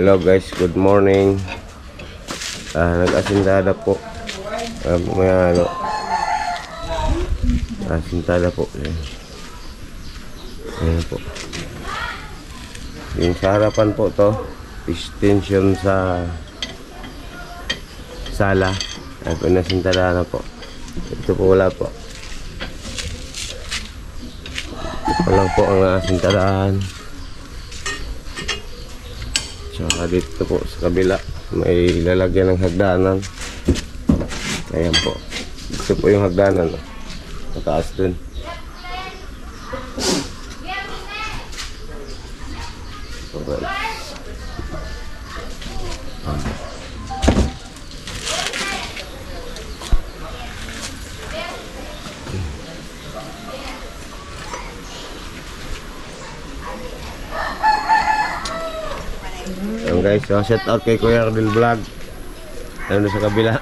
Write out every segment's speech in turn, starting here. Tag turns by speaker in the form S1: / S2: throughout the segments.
S1: Hello guys, good morning. Ah, nag-asintada po. Ah, may ano. Asintada po. Ayan. Po. Yung sa harapan po to, extension sa sala. Ay, pinasintada na po. Ito po wala po. Ito lang po ang asintadaan. Tsaka dito po sa kabila, may lalagyan ng hagdanan. Ayan po. Ito po yung hagdanan. Mataas dun. Ayan guys, so shout out kay Kuya Ardel Vlog. Ano sa kabila?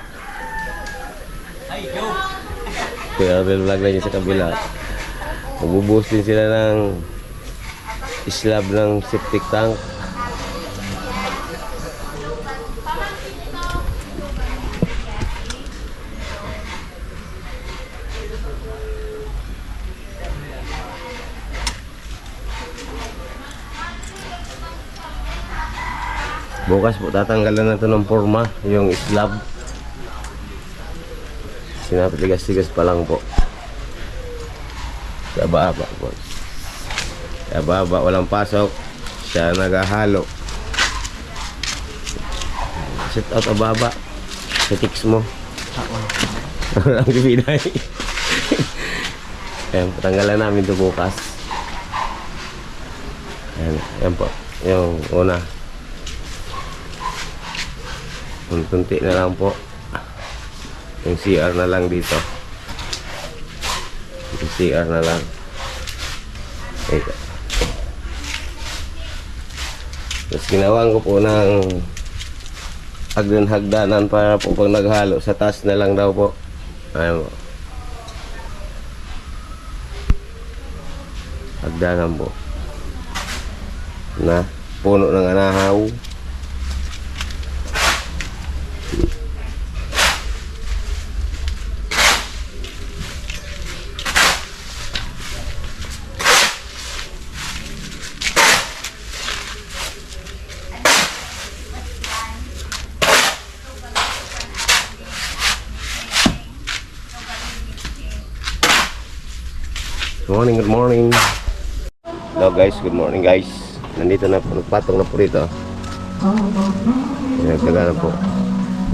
S1: Kuya Ardel Vlog na sa kabila. Magbubuhos din sila ng slab ng septic tank. Bukas po tatanggalan na ito ng forma, yung slab. Sinapatigas-tigas pa lang po. Sa baba po. Sa baba, walang pasok. Siya naghahalo. Set out ababa. Sa tics mo. Ang bibinay. Ayan, patanggalan namin ito bukas. Ayan, ayan po. Yung una. Tunti na lang po. Yung CR na lang dito. Yung CR na lang. Ito. Tapos ginawan ko po ng hagdan-hagdanan para po pag naghalo sa taas na lang daw po. Ayan po. Hagdanan po. Na puno ng anahaw. Morning, good morning. Hello guys, good morning guys. Nandito na po, nagpatong na po rito. Yan, taga na po.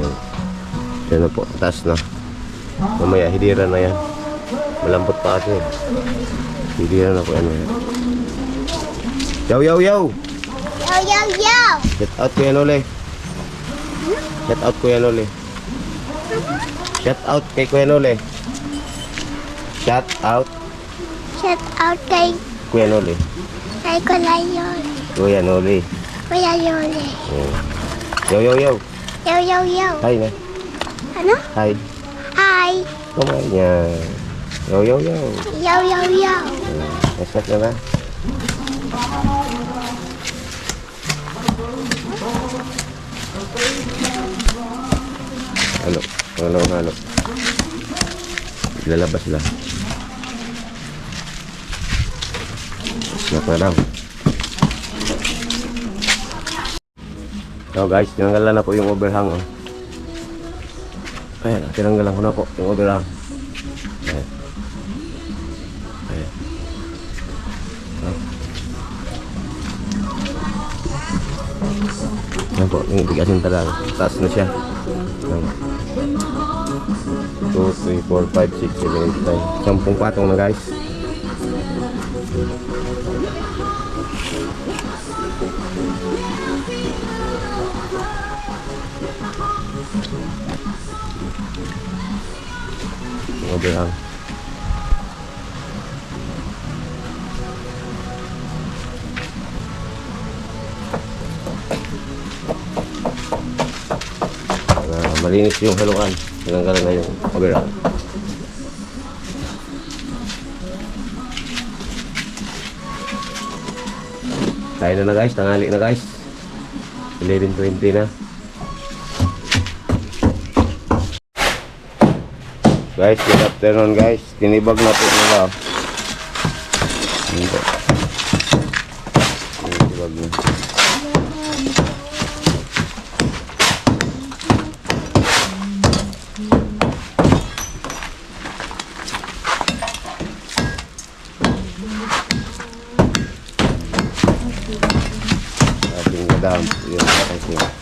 S1: Yan. Yan na po, taas na. Mamaya, hidira na yan. Malambot pa kasi. Hidira na po yan. yan. Yo, yo, yo!
S2: Yo, yo, yo!
S1: Shout out Kuya Nole. Shout out Kuya Nole. Shout out kay Kuya Nole. Shout out
S2: Shout out kay,
S1: Kuya Nole.
S2: kay Kulayon.
S1: Kuya Nole.
S2: Kuya Yole.
S1: Yan. Yo, yo, yo.
S2: Yo, yo, yo.
S1: Hi na.
S2: Ano?
S1: Hi.
S2: Hi.
S1: Kumain niya. Yo, yo, yo.
S2: Yo, yo, yo.
S1: Nasat na na. Halo. Halo, halo. Lalabas lang. Na lang. So guys, tinanggalan na po yung overhang. Oh. Ayan, tinanggalan ko na po yung overhang. Ayan. Ayan. Ayan po, yung bigasin talaga. Taas na siya. Ayan. 2, 3, 4, 5, 6, 7, 8, 9. Sampung patong na guys. Overhang. Ah, malinis yung haluan. Tinanggalan na yung overall. Kain na na guys, tangali na guys. 11.20 na. Guys, good afternoon guys. Tinibag na po nila. Tinibag na. Ating madam.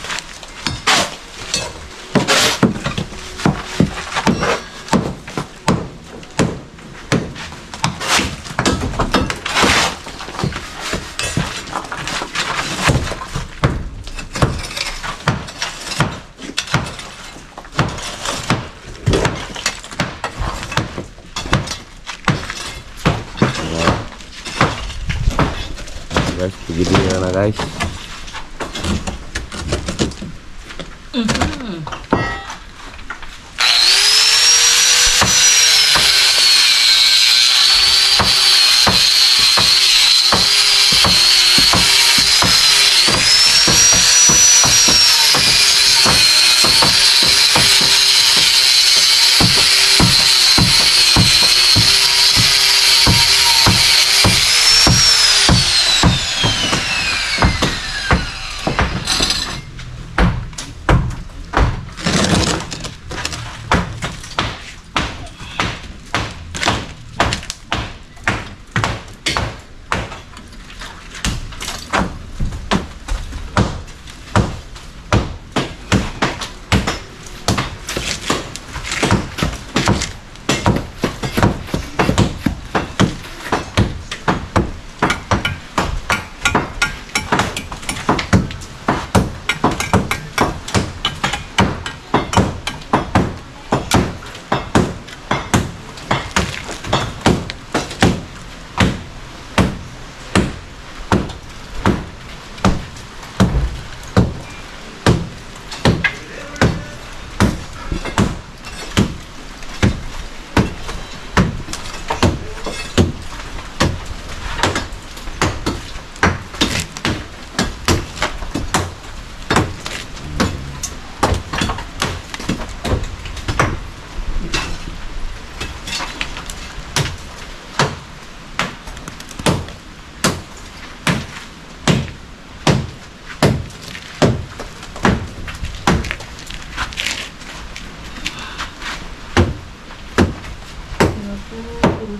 S1: Yun, ating guys,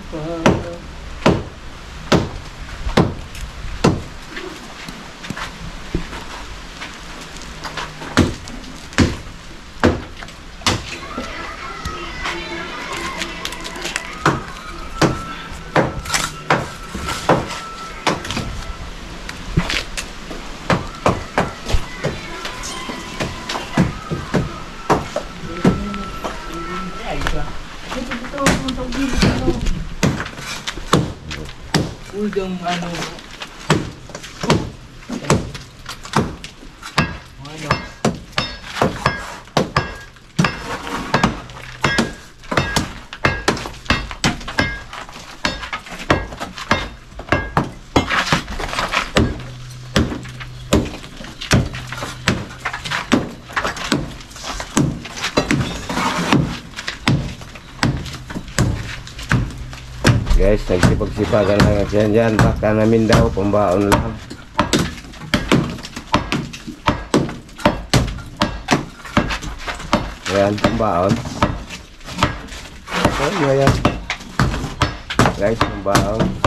S3: Bye. Ano. Ano?
S1: Guys, nagsipag-sipagan lang yan dyan. Baka namin daw, pambaon lang. Ayan, pambaon. Ayan, ayan. Guys, pambaon.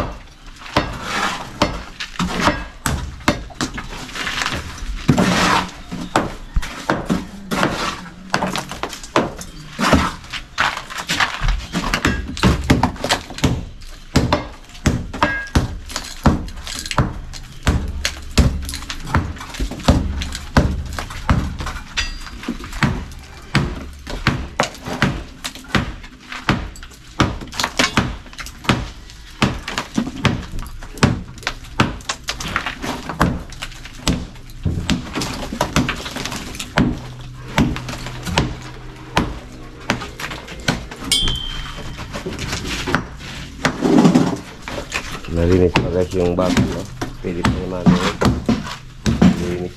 S1: yung bago no? pwede pa naman yun linis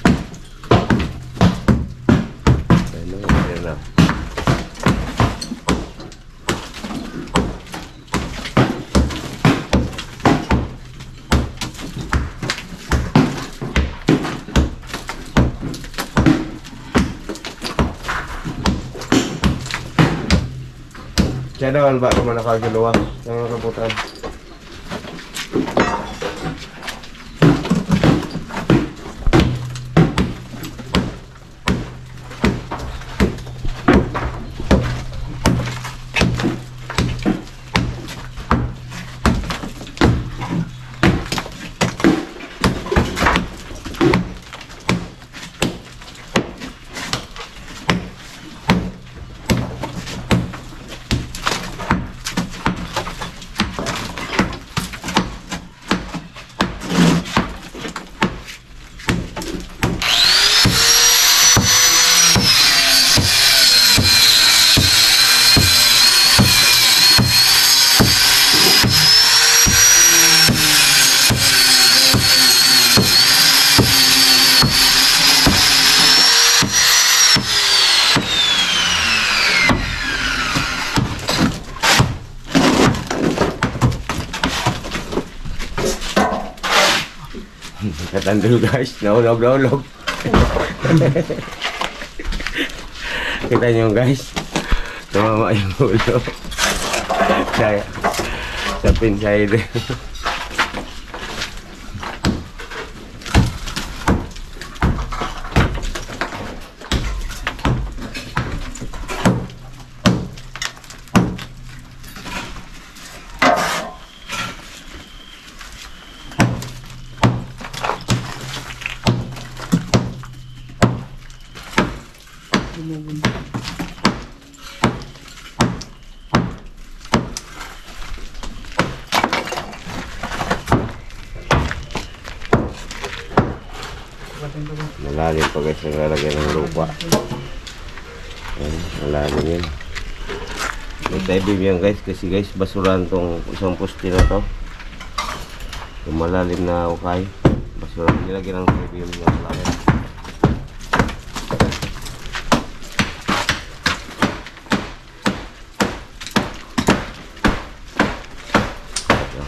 S1: ano meron na Channel ba kung manakagaluwa ah. ng rambutan? Katandol guys, naulog-naulog. Kita nyo guys, tumama yung ulo. Sa, sa pinside. Malalim pa guys ang lalagyan ng lupa. Ayan, malalim yun. May taibib yan guys kasi guys basurahan tong isang poste na to. Yung malalim na ukay. Basurahan nilagyan ng taibib yung malalim.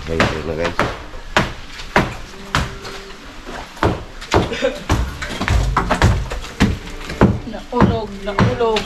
S1: Okay, na guys.
S4: Naulog, naulog.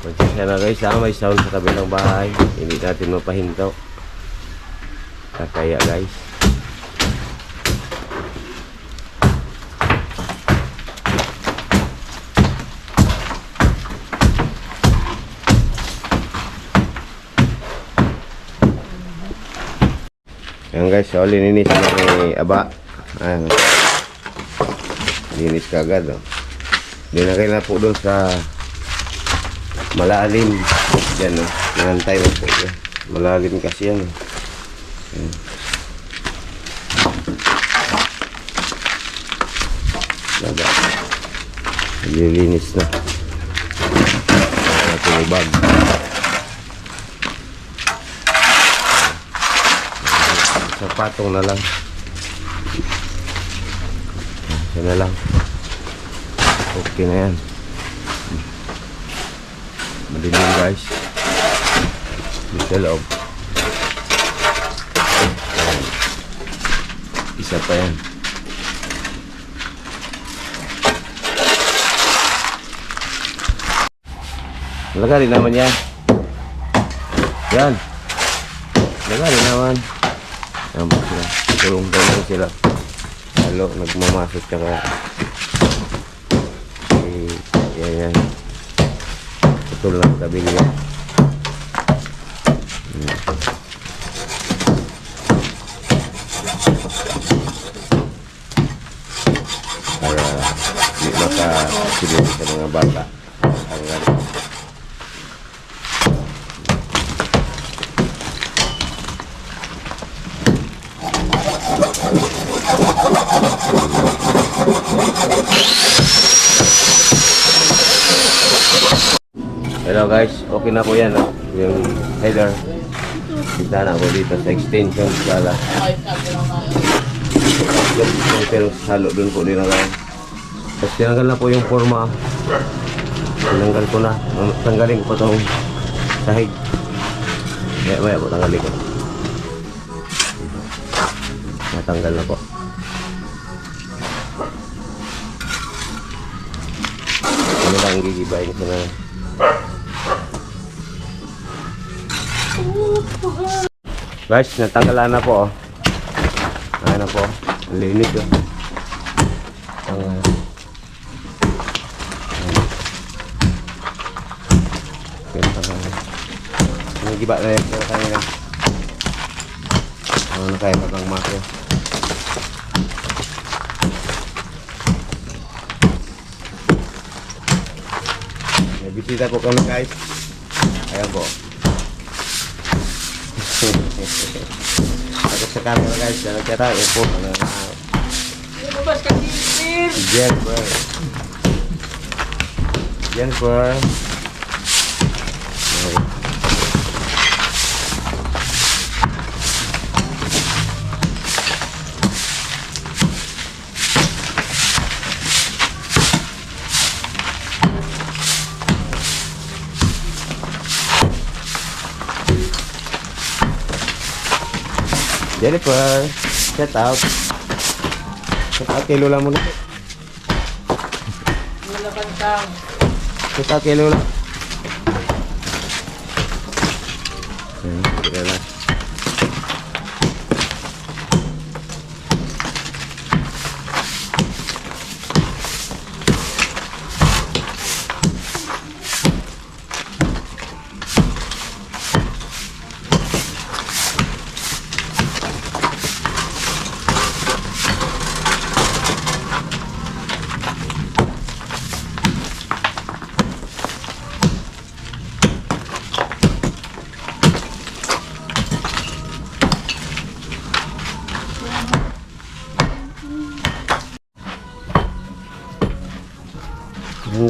S1: Pasensya na guys, ah, may sound sa kabilang bahay. Hindi natin mapahinto. Kakaya guys. Yan guys, so lininis na ni Aba. Ayan. Linis kagad oh. Hindi na na po doon sa malalim yan o nangantay mo po yan malalim kasi yan eh. Yan. Laga. Nililinis na natin ibag sa patong na lang. Yan na lang. Okay na yan. Madilim guys. Sa loob. Isa pa yan. Lagari naman yan. Yan. Lagari naman yan po sila tulong lang sila halo nagmamasok tsaka eh, yan yan Putol lang kabilya. Hmm. Para hindi makasilip sa mga bata. Hello guys, okay na po yan no? yung header. Kita na ako dito sa extension
S4: nga.
S1: Pero halo dun po na lang. Tapos tinanggal na po yung forma. Tinanggal ko na. Tanggalin ko itong sahig. Maya maya po tanggalin ko. Natanggal na po. Ano lang gigibayin ko na. Guys, natanggalan na po. Oh. Ayan na po. Ang linis oh. Ayan. Tanggal. Ang giba na yung kaya kanina. Ano na kaya ng makyo. May bisita po kami guys. Ayan po. Ako sa camera guys, na nagkata, yun po, ano, ah,
S4: Lumabas ka, Silver!
S1: Jennifer. Jennifer. Jennifer, shut out. Shut out kay Lola muna.
S4: Wala bantang.
S1: Shut out kay Lola. Ayan, sige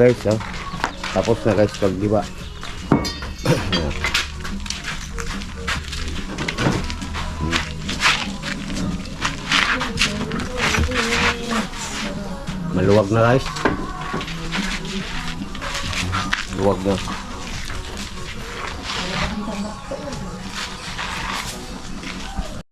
S1: guys, oh. Tapos na guys pagliba. Ayan. Maluwag na guys. Luwag na.